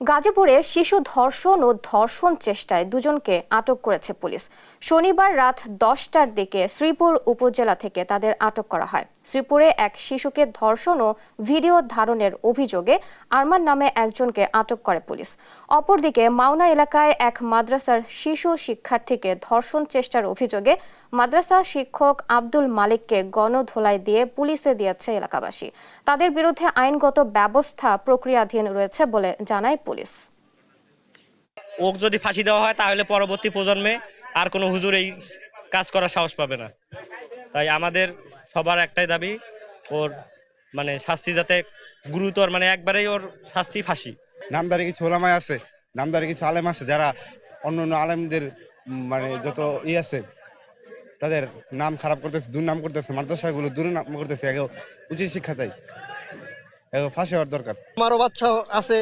গাজীপুরে শিশু ধর্ষণ ও ধর্ষণ চেষ্টায় দুজনকে আটক করেছে পুলিশ। শনিবার রাত দশটার দিকে শ্রীপুর উপজেলা থেকে তাদের আটক করা হয়। শ্রীপুরে এক শিশুকে ধর্ষণ ও ভিডিও ধারণের অভিযোগে আরমান নামে একজনকে আটক করে পুলিশ। অপরদিকে মাওনা এলাকায় এক মাদ্রাসার শিশু শিক্ষার্থীকে ধর্ষণ চেষ্টার অভিযোগে মাদ্রাসা শিক্ষক আব্দুল মালিককে গণধোলাই দিয়ে পুলিশে দিয়েছে এলাকাবাসী। তাদের বিরুদ্ধে আইনগত ব্যবস্থা প্রক্রিয়াধীন রয়েছে বলে জানায় পুলিশ। ওক যদি ফাঁসি দেওয়া হয় তাহলে পরবর্তী প্রজন্মে আর কোনো হুজুর এই কাজ করার সাহস পাবে না। তাই আমাদের সবার একটাই দাবি ওর মানে শাস্তি যাতে গুরুতর মানে একবারেই ওর শাস্তি ফাঁসি। নামদারি কিছু ওলামায় আছে নামদারি কিছু আলেম আছে যারা অন্য অন্য আলেমদের মানে যত ই আছে তাদের নাম খারাপ করতেছে দুর্নাম করতেছে মাদ্রাসাগুলো দুর্নাম করতেছে এগো উচিত শিক্ষা চাই। এগো ফাঁসি হওয়ার দরকার। আমারও বাচ্চা আছে